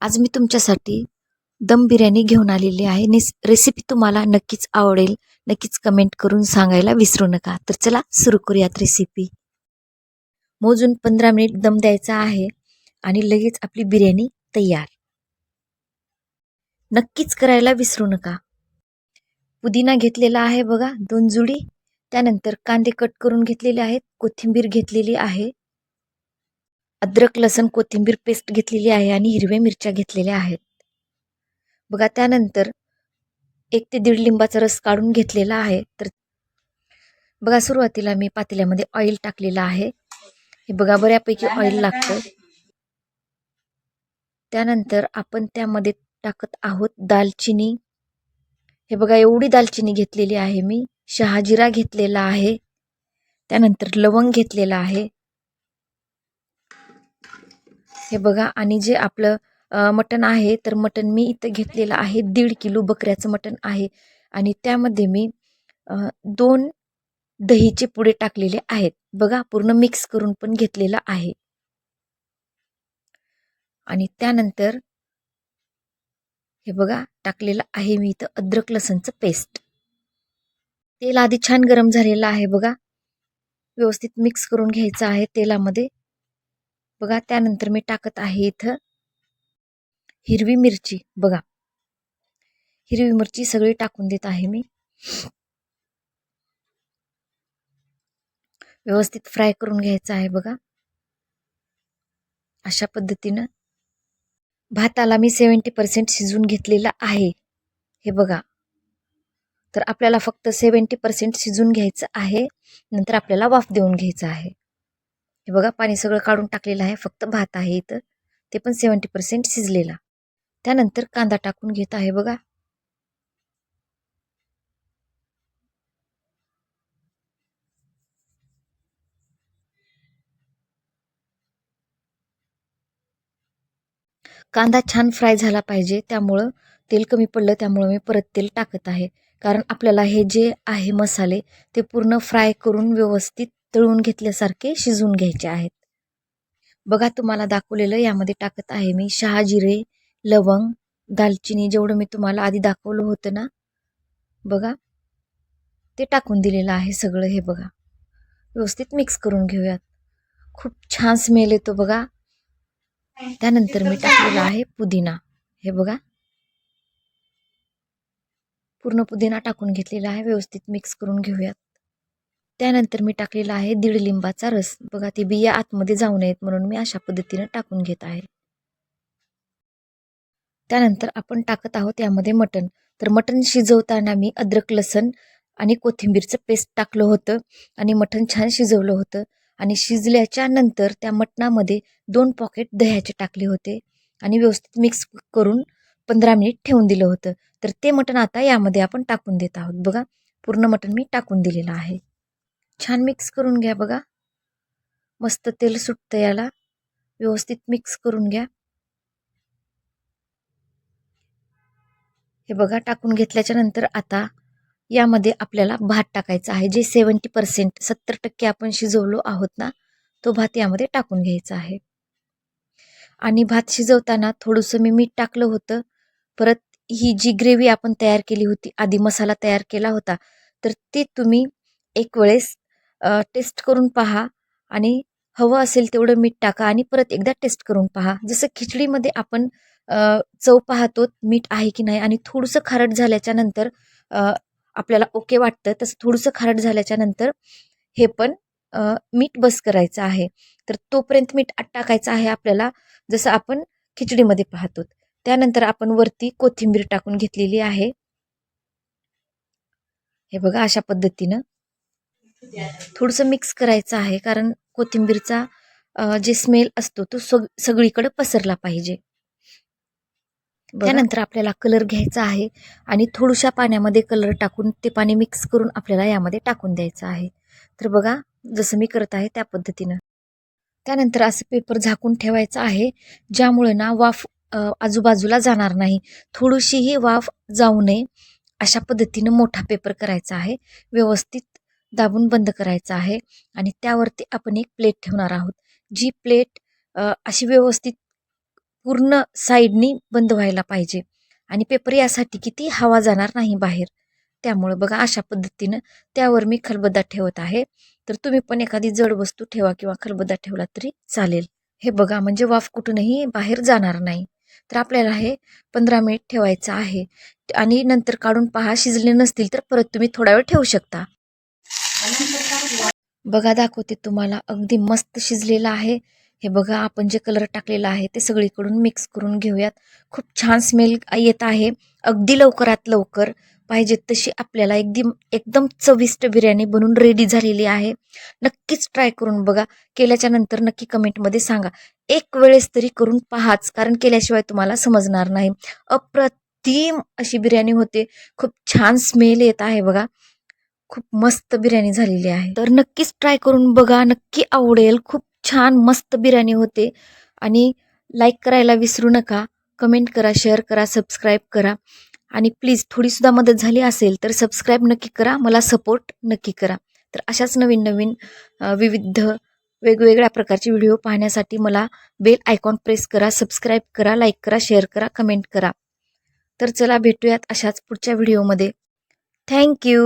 आज मी तुमच्यासाठी दम बिर्याणी घेऊन आलेली आहे. निस रेसिपी तुम्हाला नक्कीच आवडेल. नक्कीच कमेंट करून सांगायला विसरू नका. तर चला सुरू करूयात रेसिपी मोजून पंधरा मिनिट दम द्यायचा आहे. आणि लगेच आपली बिर्याणी तयार. नक्कीच करायला विसरू नका. पुदिना घेतलेला आहे बघा. दोन जुडी. त्यानंतर कांदे कट करून घेतलेले आहेत. कोथिंबीर घेतलेली आहे. अद्रक लसण कोथिंबीर पेस्ट घेतलेली आहे आणि हिरव्या मिरच्या घेतलेल्या आहेत. बघा त्यानंतर एक ते दीड लिंबाचा रस काढून घेतलेला आहे. तर बघा सुरुवातीला मी पातेल्यामध्ये ऑइल टाकलेलं आहे. हे बघा बऱ्यापैकी ऑइल लागतं त्यानंतर आपण त्यामध्ये टाकत आहोत दालचिनी. हे बघा एवढी दालचिनी घेतलेली आहे मी. शहाजिरा घेतलेला आहे. त्यानंतर लवंग घेतलेला आहे. हे बघा आणि जे आपलं मटण आहे तर मटण मी इथं घेतलेलं आहे दीड किलो बकऱ्याचं मटण आहे. आणि त्यामध्ये मी दोन दहीचे पुडे टाकलेले आहेत. बघा पूर्ण मिक्स करून पण घेतलेलं आहे. आणि त्यानंतर हे बघा टाकलेलं आहे मी इथं अद्रक लसणचं पेस्ट. तेल आधी छान गरम झालेलं आहे बघा. व्यवस्थित मिक्स करून घ्यायचं आहे तेलामध्ये. बघा त्यानंतर मी टाकत आहे इथं हिरवी मिरची. बघा हिरवी मिरची सगळी टाकून देत आहे मी. व्यवस्थित फ्राय करून घ्यायचं आहे बघा. अशा पद्धतीनं भाताला मी सेवन्टी पर्सेंट शिजवून घेतलेला आहे. हे बघा तर आपल्याला फक्त सेवन्टी पर्सेंट शिजून घ्यायचं आहे. नंतर आपल्याला वाफ देऊन घ्यायचं आहे. हे बघा पाणी सगळं काढून टाकलेलं आहे. फक्त भात आहे इथं. ते पण सेवन्टी पर्सेंट शिजलेला. त्यानंतर कांदा टाकून घेत आहे बघा. कांदा छान फ्राय झाला पाहिजे. त्यामुळं तेल कमी पडलं त्यामुळं मी परत तेल टाकत आहे. कारण आपल्याला हे जे आहे मसाले ते पूर्ण फ्राय करून व्यवस्थित तळून घेतल्यासारखे शिजवून घ्यायचे आहेत. बघा तुम्हाला दाखवलेलं यामध्ये टाकत आहे मी शहाजिरे लवंग दालचिनी जेवढं मी तुम्हाला आधी दाखवलं होतं ना? बघा ते टाकून दिलेलं आहे सगळं हे बघा. व्यवस्थित मिक्स करून घेऊयात. खूप छान स्मेल येतो बघा. त्यानंतर मी टाकलेला आहे पुदिना. हे बघा. पूर्ण पुदिना टाकून घेतलेला आहे. व्यवस्थित मिक्स करून घेऊयात. त्यानंतर मी टाकलेला आहे दीड लिंबाचा रस. बघा ती बिया आतमध्ये जाऊ नयेत म्हणून मी अशा पद्धतीनं टाकून घेत आहे. त्यानंतर आपण टाकत आहोत यामध्ये मटण. तर मटण शिजवताना मी अद्रक लसण आणि कोथिंबीरचं पेस्ट टाकलं होतं आणि मटण छान शिजवलं होतं. आणि शिजल्याच्या नंतर त्या मटणामध्ये दोन पॉकेट दह्याचे टाकले होते आणि व्यवस्थित मिक्स करून पंधरा मिनिट ठेवून दिलं होतं. तर ते मटण आता यामध्ये आपण टाकून देत आहोत. बघा पूर्ण मटण मी टाकून दिलेलं आहे. छान मिक्स करून घ्या बघा. मस्त तेल सुटतं याला. व्यवस्थित मिक्स करून घ्या. हे बघा टाकून घेतल्याच्या नंतर आता यामध्ये आपल्याला भात टाकायचा आहे. जे सेवन्टी पर्सेंट सत्तर टक्के आपण शिजवलो आहोत ना तो भात यामध्ये टाकून घ्यायचा आहे. आणि भात शिजवताना थोडंसं मी मीठ टाकलं होतं. परत ही जी ग्रेव्ही आपण तयार केली होती आधी मसाला तयार केला होता तर ते तुम्ही एक वेळेस टेस्ट करून पहा आणि हवं असेल तेवढं मीठ टाका आणि परत एकदा टेस्ट करून पहा. जसं खिचडीमध्ये आपण चव पाहतो मीठ आहे की नाही आणि थोडंसं खारट झाल्याच्यानंतर आपल्याला ओके वाटतं तसं थोडंसं खारट झाल्याच्यानंतर हे पण मीठ बस करायचं आहे. तर तोपर्यंत मीठ टाकायचं आहे आपल्याला जसं आपण खिचडीमध्ये पाहतो. त्यानंतर आपण वरती कोथिंबीर टाकून घेतलेली आहे. हे बघा अशा पद्धतीनं. थोडंसं मिक्स करायचं आहे कारण कोथिंबीरचा जे स्मेल असतो तो सग सगळीकडे पसरला पाहिजे. त्यानंतर आपल्याला कलर घ्यायचा आहे आणि थोडुशा पाण्यामध्ये कलर टाकून ते पाणी मिक्स करून आपल्याला यामध्ये टाकून द्यायचं आहे. तर बघा जसं मी करत आहे त्या पद्धतीनं. त्यानंतर असं पेपर झाकून ठेवायचं आहे ज्यामुळे ना वाफ आजूबाजूला जाणार नाही. थोडीशीही वाफ जाऊ नये अशा पद्धतीनं मोठा पेपर करायचा आहे. व्यवस्थित दाबून बंद करायचा आहे आणि त्यावरती आपण एक प्लेट ठेवणार आहोत. जी प्लेट अशी व्यवस्थित पूर्ण साईडनी बंद व्हायला पाहिजे आणि पेपर यासाठी किती हवा जाणार नाही बाहेर. त्यामुळं बघा अशा पद्धतीनं त्यावर मी खलबत्ता ठेवत आहे. तर तुम्ही पण एखादी जड वस्तू ठेवा किंवा खलबत्ता ठेवला तरी चालेल. हे बघा म्हणजे वाफ कुठूनही बाहेर जाणार नाही. तर आपल्याला हे पंधरा मिनिट ठेवायचं आहे. आणि नंतर काढून पहा शिजले नसतील तर परत तुम्ही थोडा वेळ ठेवू शकता. बघा दाखवते तुम्हाला. अगदी मस्त शिजलेलं आहे. हे बघा आपण जे कलर टाकलेला आहे ते सगळीकडून मिक्स करून घेऊयात. खूप छान स्मेल येत आहे. अगदी लवकरात लवकर पाहिजे तशी आपल्याला एकदम एकदम चविष्ट बिर्याणी बनून रेडी झालेली आहे. नक्कीच ट्राय करून बघा. केल्याच्यानंतर नक्की कमेंटमध्ये सांगा. एक वेळेस तरी करून पहाच कारण केल्याशिवाय तुम्हाला समजणार नाही. अप्रतिम अशी बिर्याणी होते. खूप छान स्मेल येत आहे बघा. खूप मस्त बिर्याणी झालेली आहे. तर नक्कीच ट्राय करून बघा नक्की आवडेल. खूप छान मस्त बिर्याणी होते. आणि लाईक करायला विसरू नका कमेंट करा शेअर करा सबस्क्राईब करा. आणि प्लीज थोडीसुद्धा मदत झाली असेल तर सबस्क्राईब नक्की करा मला सपोर्ट नक्की करा. तर अशाच नवीन नवीन विविध वेगवेगळ्या प्रकारचे व्हिडिओ पाहण्यासाठी मला बेल आयकॉन प्रेस करा सबस्क्राईब करा लाईक करा शेअर करा कमेंट करा. तर चला भेटूयात अशाच पुढच्या व्हिडिओमध्ये थँक्यू